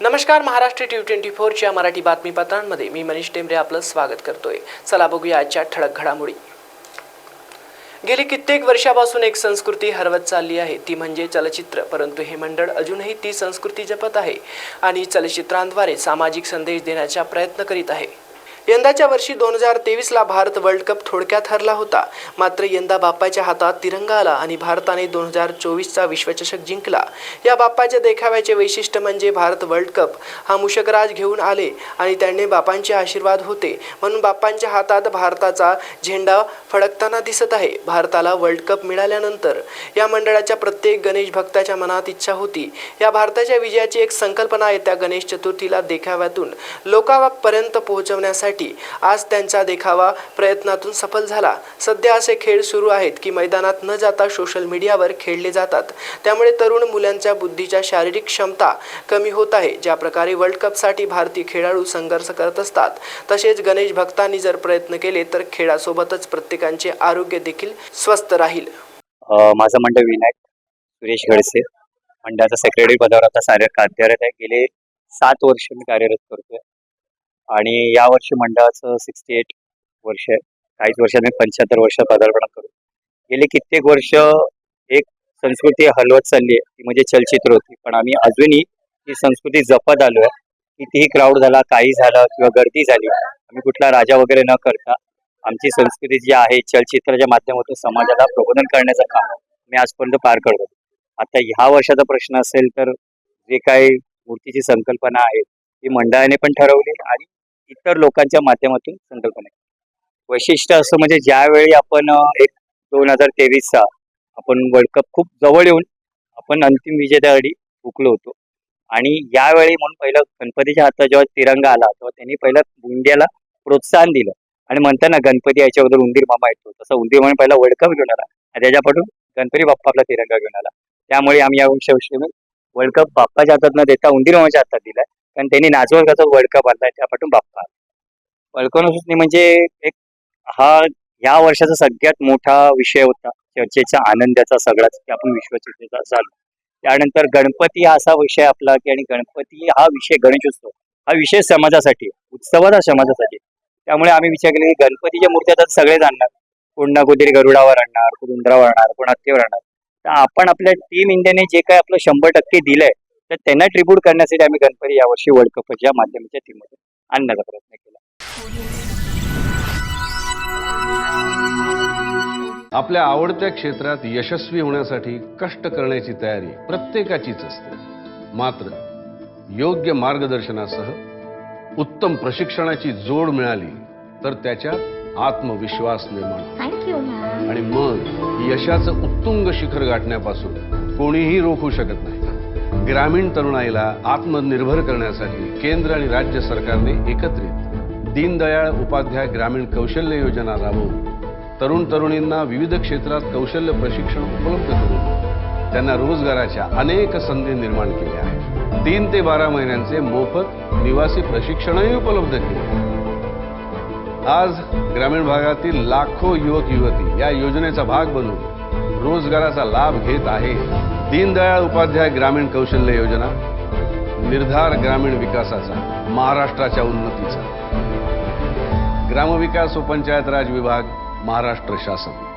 नमस्कार Maharashtra T twenty फोरच्या मराठी बातमीपत्रांमध्ये मी मनीष टेंबरे आपलं स्वागत करतोय. चला बघूया आजच्या ठळक घडामोडी. गेली कित्येक वर्षापासून एक संस्कृती हरवत चालली आहे. ती म्हणजे चलचित्र परंतु हे मंडळ अजूनही ती संस्कृती जपत आहे आणि चलचित्रांद्वारे सामाजिक संदेश देण्याचा प्रयत्न करीत आहे. यंदाच्या वर्षी दोन हजार तेवीसला भारत वर्ल्ड कप थोडक्यात हरला होता. मात्र यंदा बाप्पाच्या हातात तिरंगा आला आणि भारताने दोन हजार चोवीसचा विश्वचषक जिंकला. या बाप्पाच्या देखाव्याचे वैशिष्ट्य म्हणजे भारत वर्ल्ड कप. हा मुशकराज घेऊन आले आणि त्यांनी बापांचे आशीर्वाद होते. म्हणून बाप्पांच्या हातात भारताचा झेंडा फडकताना दिसत आहे. भारताला वर्ल्ड कप मिळाल्यानंतर या मंडळाच्या प्रत्येक गणेश भक्ताच्या मनात इच्छा होती. या भारताच्या विजयाची एक संकल्पना येत्या गणेश चतुर्थीला देखाव्यातून. लोकांपर्यंत पोहोचवण्यासाठी आज त्यांचा देखावा प्रयत्नातून सफल झाला. सध्या असे खेळ सुरू आहेत की मैदानात न जाता सोशल मीडियावर खेळले जातात. त्यामुळे तरुण मुलांच्या बुद्धीच्या शारीरिक क्षमता कमी होत आहे. ज्या प्रकारे वर्ल्ड कपसाठी भारतीय खेळाडू संघर्ष करत असतात. तसेच गणेश भक्तांनी जर प्रयत्न केले तर खेळासोबतच प्रत्येकांचे आरोग्य देखील स्वस्थ राहील. माझं मंडळ विनायक सुरेश गडसे मंडळाचा सेक्रेटरी पदावर आता कार्यरत आहे. गेले सात वर्ष मी कार्यरत करतोय. आणि या वर्षी मंडळाचं सिक्स्टी एट वर्ष आहे काहीच वर्षांनी पंच्याहत्तर वर्ष पदार्पण करू गेले कित्येक वर्ष एक संस्कृती हलवत चालली आहे ती म्हणजे चलचित्र होती. पण आम्ही अजूनही ती संस्कृती जपत आलो आहे कितीही क्राऊड झाला काही झालं किंवा गर्दी झाली आम्ही कुठला राजा वगैरे न करता आमची संस्कृती जी आहे चलचित्राच्या माध्यमातून समाजाला प्रबोधन करण्याचं काम मी आजपर्यंत पार करतो आता ह्या वर्षाचा प्रश्न असेल तर जे काही मूर्तीची संकल्पना आहे ही मंडळाने पण ठरवली आणि इतर लोकांच्या माध्यमातून संकल्पना वैशिष्ट्य असं म्हणजे ज्यावेळी आपण एक दोन हजार तेवीसचा आपण वर्ल्ड कप खूप जवळ येऊन आपण अंतिम विजेत्यासाठी हुकलो होतो. आणि यावेळी म्हणून पहिलं गणपतीच्या हातात जेव्हा तिरंगा आला तेव्हा त्यांनी पहिला इंडियाला प्रोत्साहन दिलं. आणि म्हणताना गणपती याच्याबद्दल उंदीर मामा येतो तसं उंदीर म्हणून पहिला वर्ल्ड कप घेऊन आला आणि त्याच्यापासून गणपती बाप्पा आपला तिरंगा घेऊन आला. त्यामुळे आम्ही या वर्षी वर्ल्ड कप बाप्पाच्या हातात न देता उंदीर मामाच्या हातात दिलाय. कारण त्यांनी नाचवत वर्ल्ड कप आणलाय त्यापासून बाप्पा आला. म्हणजे एक हा या वर्षाचा सगळ्यात मोठा विषय होता चर्चेचा आनंदाचा सगळाच की आपण विश्वचर्चेचा झालो त्यानंतर गणपती हा असा विषय आपला की आणि गणपती हा विषय गणेशोत्सव हा विषय समाजासाठी उत्सवाचा समाजासाठी. त्यामुळे आम्ही विचार केला की गणपतीच्या मूर्त्या तर सगळेच आणणार. कोण ना कोणतरी गरुडावर आणणार कोण उंदरावर आणणार कोण हत्तीवर आणणार. तर आपण आपल्या टीम इंडियाने जे काय आपलं शंभर टक्के दिलंय तर त्यांना ट्रिब्यूट करण्यासाठी आम्ही गणपती यावर्षी वर्ल्ड कपच्या माध्यमाच्या टीममध्ये आणण्याचा प्रयत्न केला. आपल्या आवडत्या क्षेत्रात यशस्वी होण्यासाठी कष्ट करण्याची तयारी प्रत्येकाचीच असते. मात्र योग्य मार्गदर्शनासह उत्तम प्रशिक्षणाची जोड मिळाली तर त्याच्यात आत्मविश्वास निर्माण होतो. थँक्यू मॅम आणि मग यशाचं उत्तुंग शिखर गाठण्यापासून कोणीही रोखू शकत नाही. ग्रामीण तरुणाईला आत्मनिर्भर करण्यासाठी केंद्र आणि राज्य सरकारने एकत्रित दीनदयाळ उपाध्याय ग्रामीण कौशल्य योजना राबवून तरुण तरुणींना विविध क्षेत्रात कौशल्य प्रशिक्षण उपलब्ध करून त्यांना रोजगाराच्या अनेक संधी निर्माण केल्या आहेत. तीन ते बारा महिन्यांचे मोफत निवासी प्रशिक्षणही उपलब्ध केले आज ग्रामीण भागातील लाखो युवक युवती या योजनेचा भाग बनून रोजगाराचा लाभ घेत आहे दीनदयाळ उपाध्याय ग्रामीण कौशल्य योजना निर्धार ग्रामीण विकासाचा महाराष्ट्राच्या उन्नतीचा. ग्रामविकास व पंचायत राज विभाग महाराष्ट्र शासन.